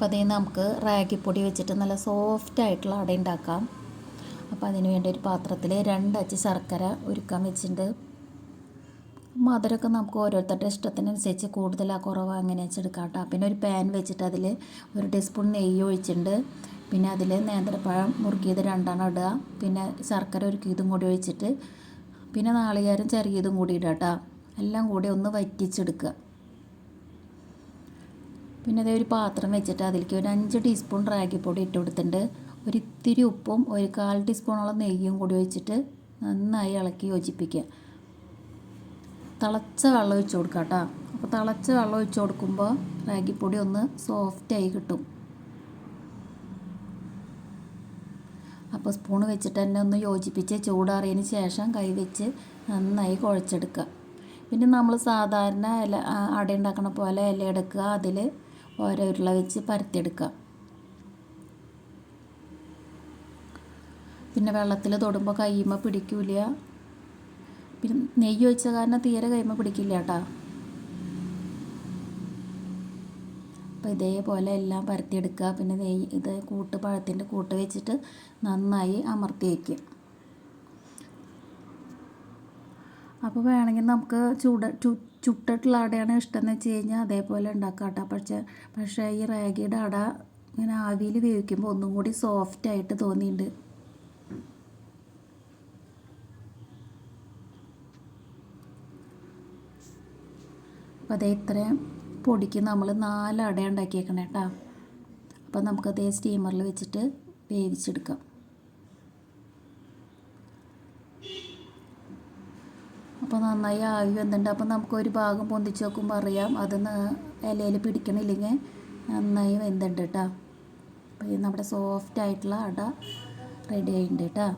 അപ്പോൾ അതേ നമുക്ക് റാഗിപ്പൊടി വെച്ചിട്ട് നല്ല സോഫ്റ്റ് ആയിട്ടുള്ള അട ഉണ്ടാക്കാം. അപ്പോൾ അതിന് വേണ്ടി ഒരു പാത്രത്തിൽ രണ്ടച്ച് ശർക്കര ഒരുക്കാൻ വെച്ചിട്ടുണ്ട്. മധുരമൊക്കെ നമുക്ക് ഓരോരുത്തരുടെ ഇഷ്ടത്തിനനുസരിച്ച് കൂടുതലാ കുറവ് അങ്ങനെ വെച്ചെടുക്കാം കേട്ടോ പിന്നെ ഒരു പാൻ വെച്ചിട്ട് അതിൽ ഒരു ടീസ്പൂൺ നെയ്യ് ഒഴിച്ചിട്ടുണ്ട്. പിന്നെ അതിൽ നേന്ത്രപ്പഴം മുറുക്കിയത് രണ്ടെണ്ണം ഇടുക. പിന്നെ ശർക്കര ഒരുക്കിയതും കൂടി ഒഴിച്ചിട്ട് പിന്നെ നാളികേരം ചെറിയതും കൂടി ഇടുക കേട്ടോ എല്ലാം കൂടി ഒന്ന് വറ്റിച്ചെടുക്കുക. പിന്നെ അതേ ഒരു പാത്രം വെച്ചിട്ട് അതിലേക്ക് ഒരു അഞ്ച് ടീസ്പൂൺ റാഗിപ്പൊടി ഇട്ട് കൊടുത്തിട്ടുണ്ട്. ഒരു ഇത്തിരി ഉപ്പും ഒരു കാൽ ടീസ്പൂണോളം നെയ്യും കൂടി ഒഴിച്ചിട്ട് നന്നായി ഇളക്കി യോജിപ്പിക്കുക. തിളച്ച വെള്ളം ഒഴിച്ചു കൊടുക്കുക കേട്ടോ. അപ്പോൾ തിളച്ച വെള്ളം ഒഴിച്ചു കൊടുക്കുമ്പോൾ റാഗിപ്പൊടി ഒന്ന് സോഫ്റ്റായി കിട്ടും. അപ്പോൾ സ്പൂൺ വെച്ചിട്ട് തന്നെ ഒന്ന് യോജിപ്പിച്ച് ചൂടാറിയതിന് ശേഷം കൈ വെച്ച് നന്നായി കുഴച്ചെടുക്കുക. പിന്നെ നമ്മൾ സാധാരണ ഇല അട ഉണ്ടാക്കണ പോലെ ഇല എടുക്കുക. അതിൽ ഓരോ ഉരുള വെച്ച് പരത്തിയെടുക്കുക. പിന്നെ വെള്ളത്തിൽ തൊടുമ്പോൾ കയ്യുമ്മ പിടിക്കൂല പിന്നെ നെയ്യ് ഒഴിച്ച കാരണം തീരെ കയ്യുമ്മ പിടിക്കില്ല കേട്ടോ. അപ്പോൾ ഇതേപോലെ എല്ലാം പരത്തിയെടുക്കുക. പിന്നെ നെയ്യ് ഇത് കൂട്ട് പഴത്തിന്റെ കൂട്ട് വെച്ചിട്ട് നന്നായി അമർത്തി വയ്ക്കുക അപ്പോൾ വേണമെങ്കിൽ നമുക്ക് ചൂട് ചുട്ടിട്ടുള്ള അടയാണ് ഇഷ്ടം എന്ന് വെച്ച് കഴിഞ്ഞാൽ അതേപോലെ ഉണ്ടാക്കാം കേട്ടോ പക്ഷേ പക്ഷേ ഈ റാഗിയുടെ അട ഇങ്ങനെ ആവിയിൽ വേവിക്കുമ്പോൾ ഒന്നും കൂടി സോഫ്റ്റ് ആയിട്ട് തോന്നിയിട്ടുണ്ട് അപ്പോൾ അതേ ഇത്രയും പൊടിക്ക് നമ്മൾ നാല് അട ഉണ്ടാക്കിയേക്കണേ കേട്ടോ അപ്പോൾ നമുക്കതേ സ്റ്റീമറിൽ വെച്ചിട്ട് വേവിച്ചെടുക്കാം. അപ്പോൾ നന്നായി ആവി വന്നിട്ടുണ്ട് അപ്പോൾ നമുക്ക് ഒരു ഭാഗം പൊന്തിച്ച് നോക്കുമ്പോൾ അറിയാം അത് ഇലയിൽ പിടിക്കണില്ലെങ്കിൽ നന്നായി വെന്തുണ്ട് കേട്ടോ അപ്പോൾ നമ്മുടെ സോഫ്റ്റ് ആയിട്ടുള്ള അട റെഡി ആയിട്ടുണ്ട് കേട്ടോ